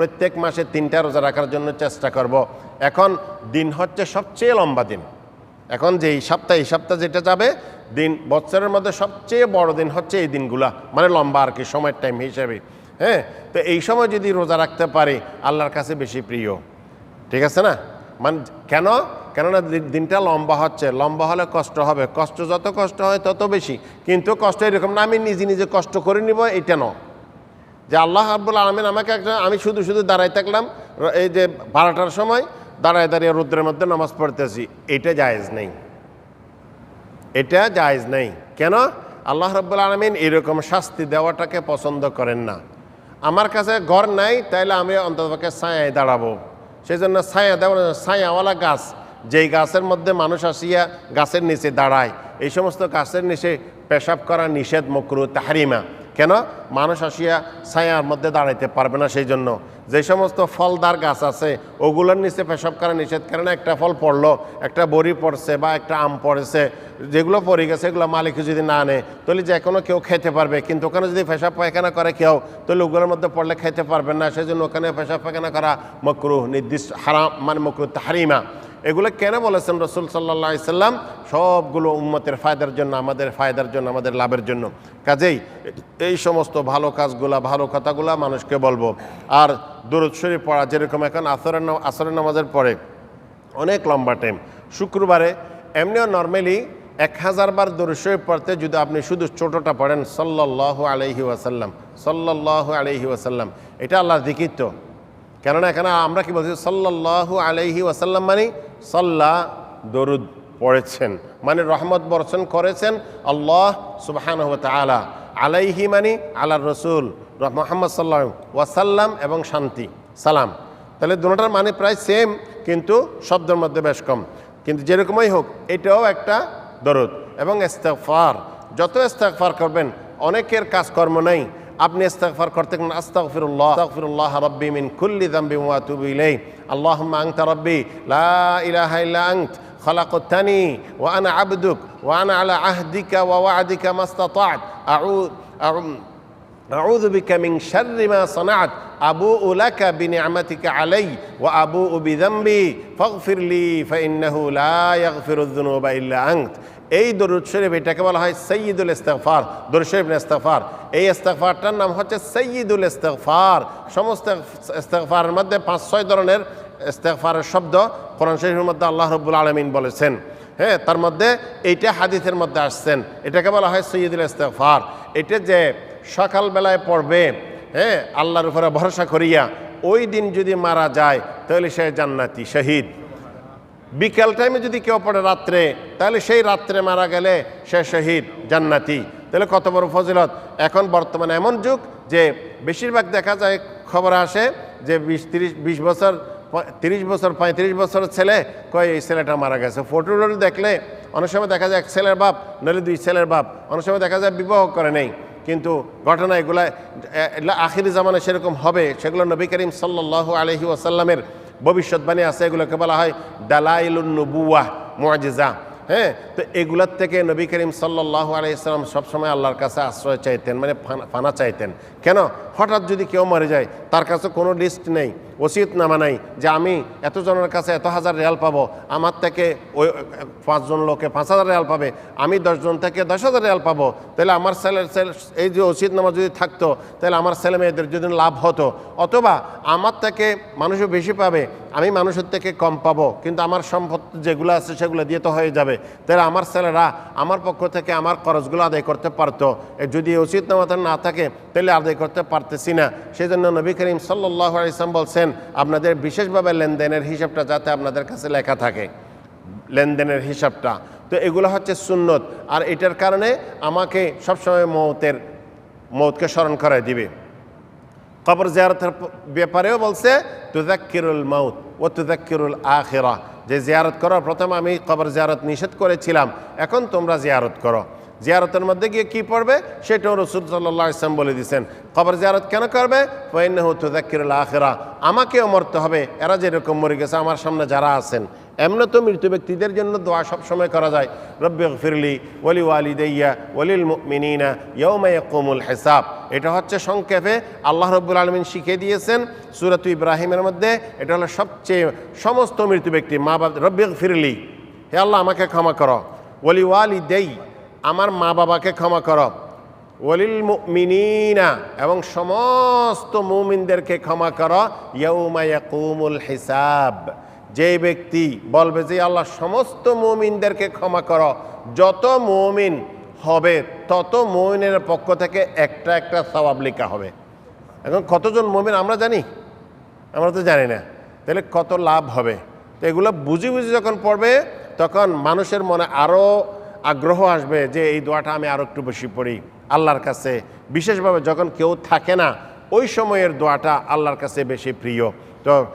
প্রত্যেক মাসে তিনটা রোজা রাখার জন্য চেষ্টা করব। এখন দিন হচ্ছে সবচেয়ে লম্বা দিন। এখন যে এই সপ্তাহ এই সপ্তাহ যেটা যাবে, দিন বছরের মধ্যে সবচেয়ে বড় দিন হচ্ছে এই দিনগুলা। মানে লম্বা আর কি, সময়ের টাইম হিসেবে। হ্যাঁ? তো এই সময় যদি রোজা রাখতে পারি, আল্লাহর কাছে বেশি প্রিয়। ঠিক আছে না? মানে কেন? কেননা দিনটা লম্বা হচ্ছে। লম্বা হলে কষ্ট হবে। কষ্ট যত কষ্ট হয় তত বেশি। কিন্তু কষ্ট এরকম না, আমি নিজে নিজে কষ্ট করে নিব, এটা ন যে আল্লাহ আব্বুল আলমিন আমাকে একটা, আমি শুধু শুধু দাঁড়াই থাকলাম এই যে বারোটার সময় দাঁড়ায় দাঁড়িয়ে রৌদ্রের মধ্যে নামাজ পড়তেছি। এটা জায়েজ নেই। এটা জায়েজ নেই। কেন? আল্লাহ রব্বুল আলমিন এরকম শাস্তি দেওয়াটাকে পছন্দ করেন না। আমার কাছে ঘর নাই, তাইলে আমি অন্ততপক্ষে ছায়ায় দাঁড়াবো। সেই জন্য ছায়া দেওয়া ছায়াওয়ালা গাছ, যেই গাছের মধ্যে মানুষ আসিয়া গাছের নিচে দাঁড়ায়, এই সমস্ত গাছের নিচে পেশাব করা নিষেধ, মকরু, তাহারিমা। কেন? মানুষ আসিয়া ছায়ার মধ্যে দাঁড়াইতে পারবে না সেই জন্য যে সমস্ত ফলদার গাছ আছে, ওগুলোর নিচে পেশাব করা, নিষেধ কারণ একটা ফল পড়ল, একটা বড়ি পড়ছে বা একটা আম পড়েছে, যেগুলো পড়ে গেছে, এগুলো মালিক যদি না আনে তাহলে যে কোনো কেউ খেতে পারবে। কিন্তু ওখানে যদি পেশাব পায়খানা করে কেউ, তাহলে ওগুলোর মধ্যে পড়লে খেতে পারবে না। সেই জন্য ওখানে পেশাব পায়খানা করা মকরু নির্দিষ্ট হারাম মানে মকরু তাহারিমা। এগুলো কেন বলেছেন রসুল সাল্লাহ সাল্লাম? সবগুলো উম্মতের ফায়দার জন্য, আমাদের ফায়দার জন্য, আমাদের লাভের জন্য। কাজেই এই সমস্ত ভালো কাজগুলা, ভালো কথাগুলা মানুষকে বলব। আর দরুদ শরীফ পড়া যেরকম এখন আসরের আসরের নামাজের পরে অনেক লম্বা টাইম শুক্রবারে এমনিও নর্মালি এক হাজার বার দরুদ শরীফ পড়তে যদি আপনি শুধু ছোটোটা পড়েন সাল্লাহ আলহি ওয়াসাল্লাম সাল্লাহ আলহি ওয়াসাল্লাম, এটা আল্লাহর দিকিত কেননা এখানে আমরা কি বলছি? সাল্লাল্লাহু আলাইহি ওয়াসাল্লাম মানে সাল্লাহ দরুদ পড়েছেন। মানে রহমত বর্ষণ করেছেন আল্লাহ সুবাহান আলা আলাইহি মানে আল্লাহ রসুল। মোহাম্মদ সাল্লাহ ওয়াসাল্লাম এবং শান্তি। সালাম। তাহলে দুটার মানে প্রায় সেম কিন্তু শব্দের মধ্যে বেশ কম। কিন্তু যেরকমই হোক, এটাও একটা দরুদ। এবং ইস্তেগফার। যত ইস্তেগফার করবেন, অনেকের কাজকর্ম নেই। আপনি ইস্তেগফার করতে গেলে আস্তাগফিরুল্লাহ আস্তাগফিরুল্লাহ রাব্বি মিন কুল্লি যামবি ওয়া আতুবু ইলাইহি আল্লাহুম্মা আনতা রাব্বি লা ইলাহা ইল্লা আনত خلقتني وأنا عبدك وأنا على عهدك ووعدك ما استطعت أعوذ أعوذ بك من شر ما صنعت أبوء لك بنعمتك علي وأبوء بذنبي فاغفر لي فإنه لا يغفر الذنوب إلا أنت এই দরুদ শরীফ, এটাকে বলা হয় সৈয়দুল ইস্তেগফার, দরুদ শরীফ ইস্তেগফার। এই ইস্তেগফারটার নাম হচ্ছে সৈয়দুল ইস্তেগফার। সমস্ত ইস্তেগফারের মধ্যে পাঁচ, ছয় ধরনের ইস্তেগফারের শব্দ কোরআন শরীফের মধ্যে আল্লাহ রব্বুল আলমিন বলেছেন। হ্যাঁ তার মধ্যে এইটা হাদিসের মধ্যে আসছেন। এটাকে বলা হয় সৈয়দুল ইস্তেগফার। এটা যে সকালবেলায় পড়বে হ্যাঁ আল্লাহর উপরে ভরসা করিয়া ওই দিন যদি মারা যায়, তাহলে সে জান্নাতি, শহীদ। বিকেল টাইমে যদি কেউ পড়ে রাত্রে, তাহলে সেই রাত্রে মারা গেলে সে শহীদ, জান্নাতি। তাহলে কত বড় ফজিলত? এখন বর্তমানে এমন যুগ যে বেশিরভাগ দেখা যায়, খবর আসে যে বিশ, তিরিশ, বিশ বছর তিরিশ বছর, পঁয়ত্রিশ বছর ছেলে কয় এই ছেলেটা মারা গেছে। ফটো দেখলে অনেক সময় দেখা যায় এক ছেলের বাপ, নইলে দুই ছেলের বাপ। অনেক সময় দেখা যায় বিবাহ করে নেই। কিন্তু ঘটনা এগুলা আখিরি জামানে সেরকম হবে, সেগুলো নবী করিম সাল্লাহ আলহি ওয়াসাল্লামের ভবিষ্যৎবাণী আছে, এগুলোকে বলা হয় দালাইলুন নবুয়া মুআজিজা। হ্যাঁ? তো এগুলোর থেকে নবী করিম সাল্লাহ আলাইসালাম সবসময় আল্লাহর কাছে আশ্রয় চাইতেন মানে ফানা চাইতেন। কেন? হঠাৎ যদি কেউ মরে যায়, তার কাছে কোনো লিস্ট নেই, ওসিয়ত নামা নাই যে আমি এতজনের কাছে এত হাজার রেয়াল পাবো, আমার থেকে ওই পাঁচজন লোকে পাঁচ হাজার রেয়াল পাবে, আমি দশজন থেকে দশ হাজার রেয়াল পাবো। তাহলে আমার ছেলের ছেলে, এই যে ওসিয়ত নামা যদি থাকতো, তাহলে আমার ছেলে মেয়েদের যদি লাভ হতো, অথবা আমার থেকে মানুষও বেশি পাবে, আমি মানুষের থেকে কম পাবো, কিন্তু আমার সম্পদ যেগুলো আছে সেগুলো দিয়ে তো হয়ে যাবে। তাহলে আমার ছেলেরা আমার পক্ষ থেকে আমার খরচগুলো আদায় করতে পারতো। যদি উচিত নামাতে না থাকে, তাহলে আদায় করতে পারতেছি না। সেই জন্য নবী করিম সাল্লাহ ইসলাম বলছেন, আপনাদের বিশেষভাবে লেনদেনের হিসাবটা যাতে আপনাদের কাছে লেখা থাকে। লেনদেনের হিসাবটা। তো এগুলো হচ্ছে সুন্নত। আর এটার কারণে আমাকে সবসময় মৌতের, মৌতকে স্মরণ করায় দিবে। কবর জিয়ারতের ব্যাপারেও বলছে তুজাক্কিরুল মাউত ও তুজাক্কিরুল আখেরা। যে জিয়ারত করো, প্রথম আমি কবর জিয়ারত নিষেধ করেছিলাম, এখন তোমরা জিয়ারত করো। জিয়ারতের মধ্যে গিয়ে কি পড়বে? সেটাও রসুল সাল্লাহ ইসলাম বলে দিয়েছেন। কবর জিয়ারত কেন করবে? আখিরা। আমাকেও মরতে হবে। এরা যেরকম মরে গেছে, আমার সামনে যারা আছেন। এমন তো মৃত্যু ব্যক্তিদের জন্য দোয়া সবসময় করা যায়। রব্বে ফিরলি ওলি ওয়ালিদাইয়া ওলিল মিনিনা ইয়ৌমায় কোমুল হেসাব। এটা হচ্ছে সংক্ষেপে আল্লাহ রব্বুল আলমিন শিখিয়ে দিয়েছেন সুরত ইব্রাহিমের মধ্যে। এটা হলো সবচেয়ে সমস্ত মৃত্যু ব্যক্তি। মা বাবা রব্বে ফিরলি হে আল্লাহ, আমাকে ক্ষমা করো। ওলি ওয়ালি দেই আমার মা বাবাকে ক্ষমা করো। ওলিল মিনিনা এবং সমস্ত মুমিনদেরকে ক্ষমা করো। ইয়ৌমায়াকুমুল হিসাব। যে ব্যক্তি বলবে যে, আল্লাহ, সমস্ত মুমিনদেরকে ক্ষমা করো। যত মুমিন হবে, তত মুমিনের পক্ষ থেকে একটা একটা সবাব লেখা হবে। এখন কতজন মুমিন আমরা জানি? আমরা তো জানি না। তাহলে কত লাভ হবে? তো এগুলো বুঝি বুঝি যখন পড়বে, তখন মানুষের মনে আরও আগ্রহ আসবে যে এই দোয়াটা আমি আরও একটু বেশি পড়ি। আল্লাহর কাছে, বিশেষভাবে যখন কেউ থাকে না, ওই সময়ের দোয়াটা আল্লাহর কাছে বেশি প্রিয়। তো